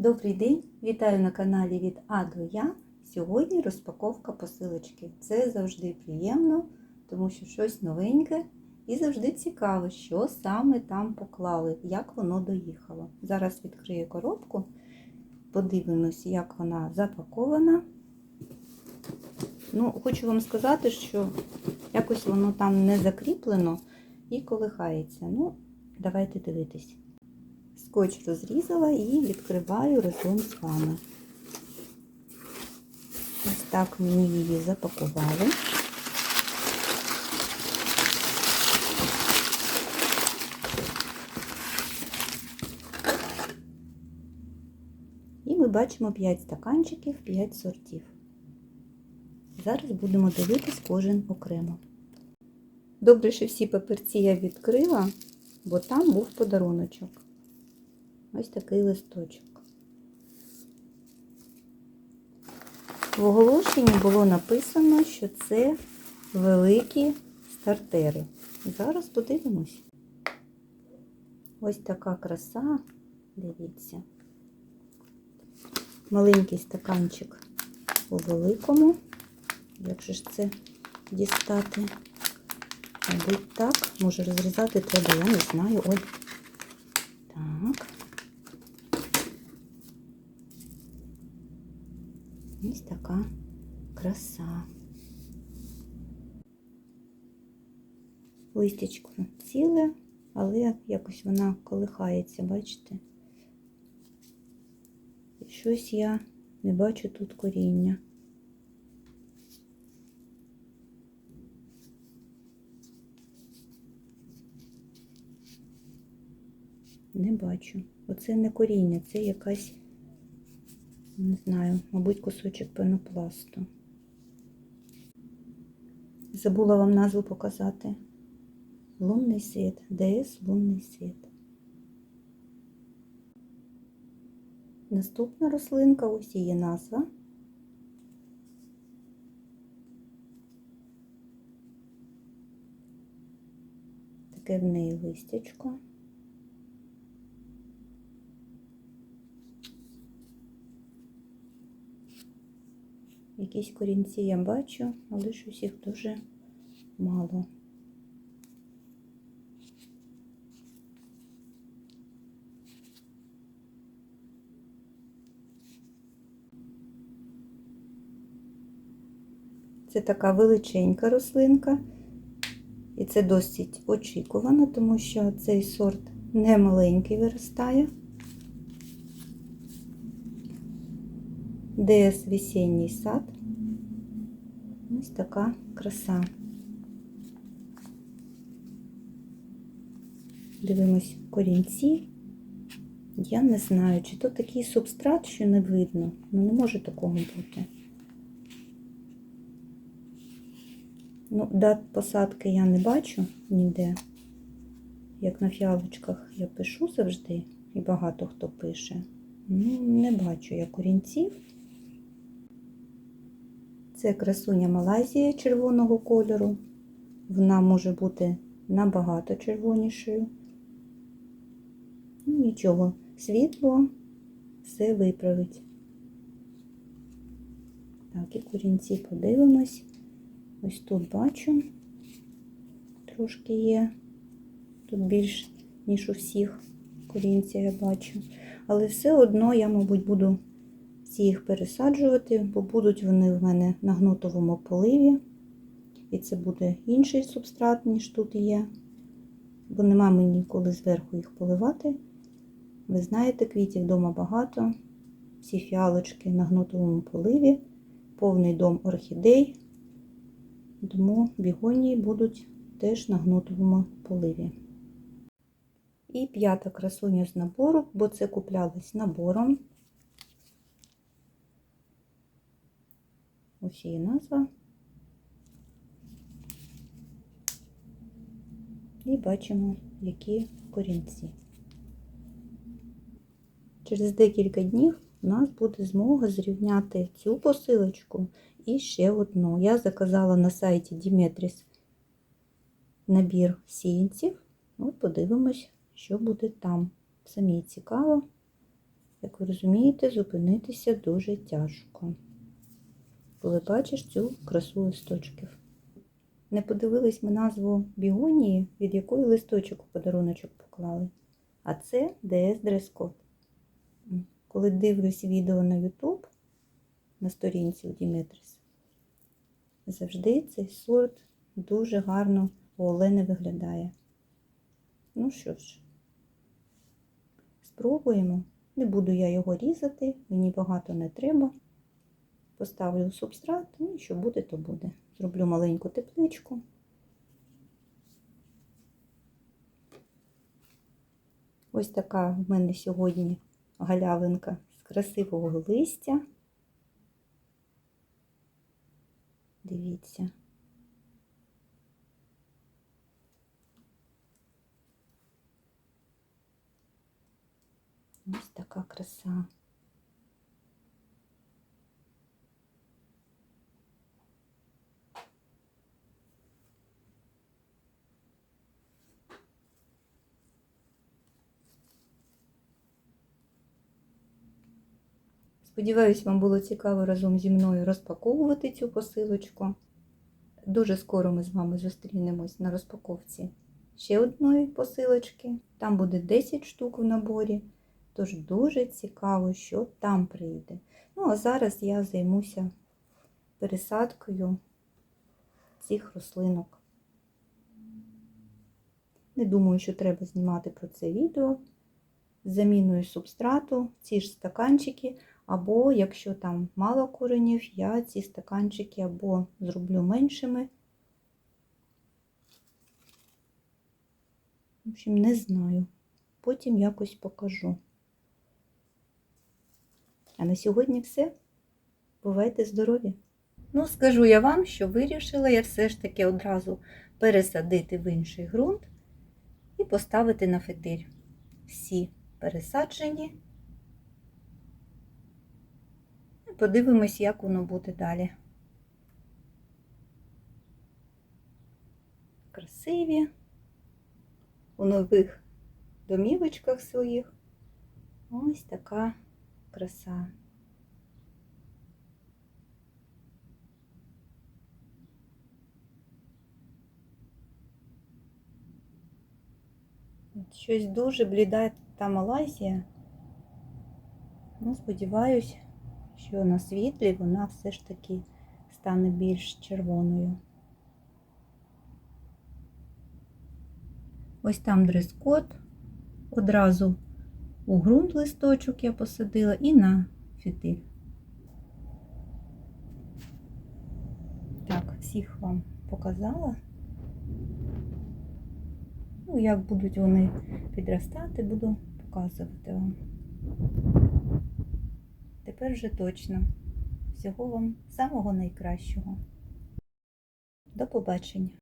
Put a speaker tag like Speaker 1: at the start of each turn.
Speaker 1: Добрий день! Вітаю на каналі від А до Я. Сьогодні розпаковка посилочки. Це завжди приємно, тому що щось новеньке і завжди цікаво, що саме там поклали, як воно доїхало. Зараз відкрию коробку, подивимось, як вона запакована. Ну, Хочу вам сказати, що якось воно там не закріплено і колихається. Ну, давайте дивитись. Скотч розрізала і відкриваю разом з вами. Ось так мені її запакували. І ми бачимо 5 стаканчиків, 5 сортів. Зараз будемо дивитись кожен окремо. Добре, що всі папірці я відкрила, бо там був подаруночок. Ось такий листочок. В оголошенні було написано, що це великі стартери. Зараз подивимось. Ось така краса, дивіться. Маленький стаканчик у великому. Як же ж це дістати? Мабуть, так. Може розрізати треба, я не знаю. Ой. Так. Ось така краса. Листячко ціле, але якось вона колихається, бачите? І щось я не бачу тут коріння. Не бачу. Оце не коріння, це якась не знаю, мабуть, кусочок пенопласту. Забула вам назву показати. Лунний світ, ДС Лунний світ. Наступна рослинка, ось її назва. Таке в неї листячко. Якісь корінці я бачу, але щось їх дуже мало. Це така величенька рослинка, і це досить очікувано, тому що цей сорт не маленький виростає. ДС весенній сад. Ось така краса. Дивимось корінці. Я не знаю, чи то такий субстрат, що не видно. Ну, не може такого бути. Ну, дат посадки я не бачу ніде. Як на фіалочках я пишу завжди, і багато хто пише. Ну, не бачу я корінців. Це красуня Малайзія червоного кольору. Вона може бути набагато червонішою. Ну, нічого, світло все виправить. Так, і корінці подивимось. Ось тут бачу, трошки є. Тут більш, ніж у всіх корінця я бачу. Але все одно я, мабуть, буду всі їх пересаджувати, бо будуть вони в мене на гнутовому поливі. І це буде інший субстрат, ніж тут є. Бо нема мені коли зверху їх поливати. Ви знаєте, квітів вдома багато. Всі фіалочки на гнутовому поливі, повний дом орхідей. Тому бігонії будуть теж на гнутовому поливі. І п'ята красуня з набору, бо це куплялось набором. Ось її назва. І бачимо, які корінці. Через декілька днів у нас буде змога зрівняти цю посилочку і ще одну. Я заказала на сайті Діметріс набір сіянців. От подивимось, що буде там. Самі цікаво. як ви розумієте, зупинитися дуже тяжко. Коли бачиш цю красу листочків. Не подивились ми назву бігонії, від якої листочок у подаруночок поклали. А це DS Дрес-код. Коли дивлюсь відео на YouTube на сторінці у Діметрис, завжди цей сорт дуже гарно у Олени виглядає. Ну що ж, спробуємо. Не буду я його різати, мені багато не треба. Поставлю субстрат, ну і що буде, то буде. Зроблю маленьку тепличку. Ось така в мене сьогодні галявинка з красивого листя. Дивіться. Ось така краса. Сподіваюсь, вам було цікаво разом зі мною розпаковувати цю посилочку. Дуже скоро ми з вами зустрінемось на розпаковці ще одної посилочки. Там буде 10 штук в наборі. Тож дуже цікаво, що там прийде. Ну, а зараз я займуся пересадкою цих рослинок. Не думаю, що треба знімати про це відео. Заміною субстрату, ці ж стаканчики, або, якщо там мало коренів, я ці стаканчики або зроблю меншими. В общем, не знаю. Потім якось покажу. А на сьогодні все. Бувайте здорові! Ну, скажу я вам, що вирішила я все ж таки одразу пересадити в інший ґрунт і поставити на фетиль. Всі пересаджені. І подивимось, як воно буде далі. Красиві у нових домівочках своїх. Ось така краса. Щось дуже бліда та Малайзія. Ну, сподіваюсь, що на світлі вона все ж таки стане більш червоною. Ось там дрес-код. Одразу у ґрунт листочок я посадила і на фітиль. Так, всіх вам показала. Ну, як будуть вони підростати, буду показувати вам. Тепер вже точно. Всього вам самого найкращого. До побачення!